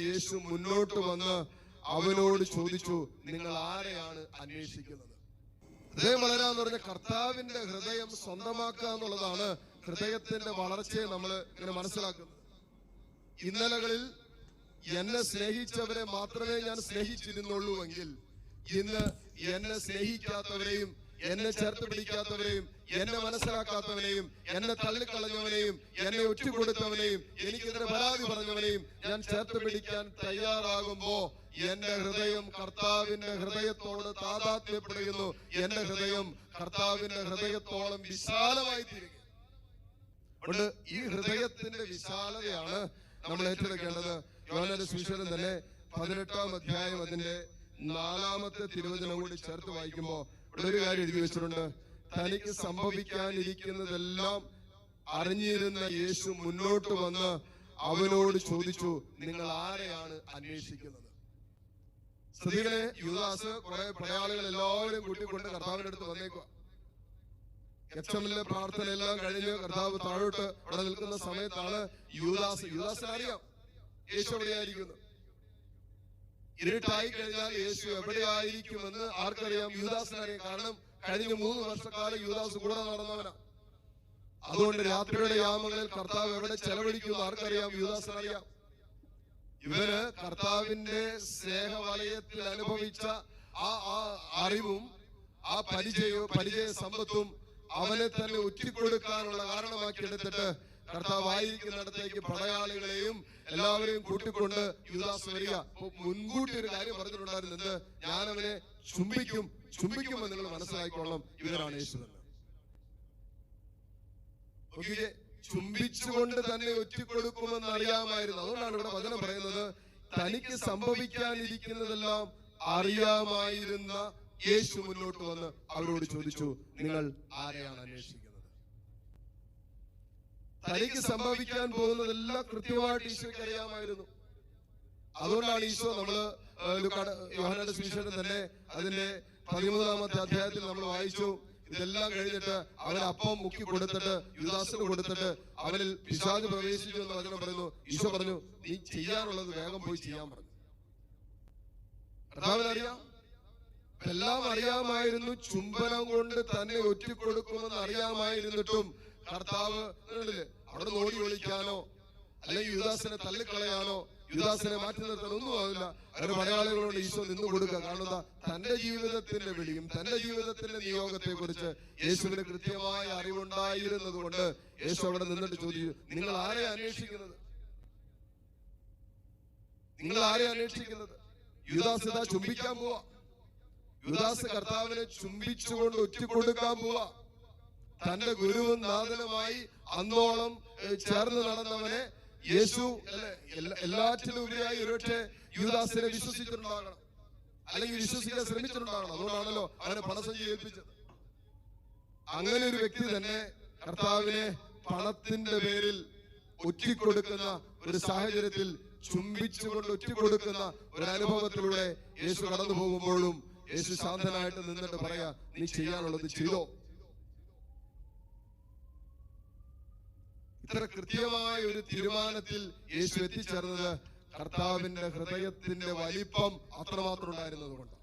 യേശു മുന്നോട്ട് വന്ന് അവനോട് ചോദിച്ചു നിങ്ങൾ ആരെയാണ് അന്വേഷിക്കുന്നത്? ഹൃദയം വളരാന്ന് പറഞ്ഞ കർത്താവിന്റെ ഹൃദയം സ്വന്തമാക്കുക എന്നുള്ളതാണ് ഹൃദയത്തിന്റെ വളർച്ചയെ നമ്മൾ ഇങ്ങനെ മനസ്സിലാക്കുന്നത്. ഇന്നലകളിൽ എന്നെ സ്നേഹിച്ചവരെ മാത്രമേ ഞാൻ സ്നേഹിച്ചിരുന്നുള്ളൂ എങ്കിൽ ഇന്ന് എന്നെ സ്നേഹിക്കാത്തവരെയും എന്നെ ചേർത്ത് പിടിക്കാത്തവരെയും എന്നെ മനസ്സിലാക്കാത്തവനെയും എന്നെ തള്ളിക്കളഞ്ഞവനെയും എന്നെ ഒറ്റുകൊടുത്തവനെയും എനിക്കെതിരെ പരാതി പറഞ്ഞവനെയും ഞാൻ ചേർത്ത് പിടിക്കാൻ തയ്യാറാകുമ്പോ എന്റെ ഹൃദയം കർത്താവിന്റെ ഹൃദയത്തോട് താതാത്മ്യപ്പെടുകയുന്നു എന്റെ ഹൃദയം കർത്താവിന്റെ ഹൃദയത്തോളം വിശാലമായി തീരുകയാണ് ഈ ഹൃദയത്തിന്റെ വിശാലതയാണ് നമ്മൾ ഏറ്റെടുക്കേണ്ടത്. യോനന്റെ സുവിശേഷം തന്നെ പതിനെട്ടാം അധ്യായം അതിന്റെ നാലാമത്തെ തിരുവചനം കൂടി ചേർത്ത് വായിക്കുമ്പോൾ ഇവിടെ ഒരു കാര്യം എഴുതി വെച്ചിട്ടുണ്ട്. തനിക്ക് സംഭവിക്കാനിരിക്കുന്നതെല്ലാം അറിഞ്ഞിരുന്ന യേശു മുന്നോട്ട് വന്ന് അവനോട് ചോദിച്ചു നിങ്ങൾ ആരെയാണ് അന്വേഷിക്കുന്നത്? സ്ത്രീകളെ യുവദാസ് കുറെ പടയാളികൾ എല്ലാവരും കൂട്ടിക്കൊണ്ട് കർത്താവിന്റെ അടുത്ത് വന്നേക്കുക എച്ചമിലെ പ്രാർത്ഥന എല്ലാം കഴിഞ്ഞ് കർത്താവ് താഴോട്ട് അവിടെ നിൽക്കുന്ന സമയത്താണ് യുവദാസ് യുവദാസിനെ അറിയാം. യേശു എവിടെയായിരിക്കുന്നു ഇരുട്ടായി കഴിഞ്ഞാൽ യേശു എവിടെയായിരിക്കുമെന്ന് ആർക്കറിയാം? യൂദാസിനെ അറിയാം. കാരണം കഴിഞ്ഞ മൂന്ന് വർഷക്കാലം യൂദാസ് കൂടെ നടന്നവനാ. അതുകൊണ്ട് രാത്രിയുടെ യാമങ്ങളിൽ കർത്താവ് എവിടെ ചെലവഴിക്കുമെന്ന് ആർക്കറിയാം? യുദാസിനറിയാം ഇവന് കർത്താവിന്റെ സ്നേഹവലയത്തിൽ അനുഭവിച്ച ആ ആ അറിവും ആ പരിചയവും പരിചയ സമ്പത്തും അവനെ തന്നെ ഒറ്റിക്കൊടുക്കാനുള്ള കാരണമാക്കി എടുത്തിട്ട് കർത്താവ് ആയിരിക്കുന്നിടത്തേക്ക് പടയാളികളെയും എല്ലാവരെയും കൂട്ടിക്കൊണ്ട് യുദാസ് വരിക മുൻകൂട്ടി ഒരു കാര്യം പറഞ്ഞിട്ടുണ്ടായിരുന്നു. എന്ത്? ഞാൻ അവനെ ചുംബിക്കും ചുംബിക്കുമെന്ന് നിങ്ങൾ മനസ്സിലാക്കിക്കൊള്ളണം ഇവരാണ് യേശു ചുംബിച്ചുകൊണ്ട് തന്നെ ഒറ്റിക്കൊടുക്കുമെന്ന് അറിയാമായിരുന്നു. അതുകൊണ്ടാണ് ഇവിടെ വചനം പറയുന്നത് തനിക്ക് സംഭവിക്കാനിരിക്കുന്നതെല്ലാം അറിയാമായിരുന്ന യേശു മുന്നോട്ട് വന്ന് അവരോട് ചോദിച്ചു നിങ്ങൾ ആരെയാണ് അന്വേഷിക്കുന്നത്? തനിക്ക് സംഭവിക്കാൻ പോകുന്നതെല്ലാം കൃത്യമായിട്ട് ഈശോയ്ക്ക് അറിയാമായിരുന്നു. അതുകൊണ്ടാണ് ഈശോ നമ്മൾ യോഹനയുടെ സുവിശേഷം തന്നെ അതിന്റെ പതിമൂന്നാമത്തെ അധ്യായത്തിൽ നമ്മൾ വായിച്ചു. ഇതെല്ലാം കഴിഞ്ഞിട്ട് അവൻ അപ്പം മുക്കി കൊടുത്തിട്ട് യുദാസിന് കൊടുത്തിട്ട് അവനിൽ പിശാജ് പ്രവേശിച്ചു എന്ന് വചനം പറയുന്നു. ഈശോ പറഞ്ഞു നീ ചെയ്യാനുള്ളത് വേഗം പോയി ചെയ്യാൻ പറഞ്ഞു. അറിയാം? എല്ലാം അറിയാമായിരുന്നു. ചുംബനം കൊണ്ട് തന്നെ ഒറ്റിക്കൊടുക്കുമെന്ന് അറിയാമായിരുന്നിട്ടും കർത്താവ് അവിടെ ഓടി വിളിക്കാനോ അല്ലെങ്കിൽ യുദാസിനെ തള്ളിക്കളയാനോ യുദാസിനെ മാറ്റി നിർത്താൻ ഒന്നും ആവില്ല. അവരുടെ മലയാളികളോട് ഈശോ നിന്ന് കൊടുക്കുക. കാരണം തന്റെ ജീവിതത്തിന്റെ വിളിയും തന്റെ ജീവിതത്തിന്റെ നിയോഗത്തെ കുറിച്ച് യേശുവിന് കൃത്യമായ അറിവുണ്ടായിരുന്നത് കൊണ്ട് യേശു അവിടെ നിന്നിട്ട് ചോദിച്ചു നിങ്ങൾ ആരെ അന്വേഷിക്കുന്നത്? നിങ്ങൾ ആരെ അന്വേഷിക്കുന്നത്? യുദാസ് ഇതാ ചുംബിക്കാൻ പോവാ. യുദാസ് കർത്താവിനെ ചുംബിച്ചുകൊണ്ട് ഒറ്റ കൊടുക്കാൻ പോവാ. തന്റെ ഗുരുവും നാഥനുമായി അന്നോളം ചേർന്ന് നടന്നവനെ യേശു എല്ലാറ്റിലും ഉപരിയായി ഒരുപക്ഷെ യുവദാസിനെ വിശ്വസിച്ചിട്ടുണ്ടാകണം. അല്ലെങ്കിൽ വിശ്വസിക്കാൻ ശ്രമിച്ചിട്ടുണ്ടാകണം. അതുകൊണ്ടാണല്ലോ അവനെ പണസഞ്ചി ഏൽപ്പിച്ചത്. അങ്ങനെ ഒരു വ്യക്തി തന്നെ കർത്താവിനെ പണത്തിന്റെ പേരിൽ ഒറ്റിക്കൊടുക്കുന്ന ഒരു സാഹചര്യത്തിൽ ചുംബിച്ചുകൊണ്ട് ഒറ്റിക്കൊടുക്കുന്ന ഒരു അനുഭവത്തിലൂടെ യേശു കടന്നു പോകുമ്പോഴും യേശു ശാന്തനായിട്ട് നിന്നിട്ട് പറയാ നീ ചെയ്യാനുള്ളത് ചെയ്തോ. ഇത്ര കൃത്യമായ ഒരു തീരുമാനത്തിൽ യേശു എത്തിച്ചേർന്നത് കർത്താവിന്റെ ഹൃദയത്തിന്റെ വലിപ്പം അത്രമാത്രം ഉണ്ടായിരുന്നത് കൊണ്ട്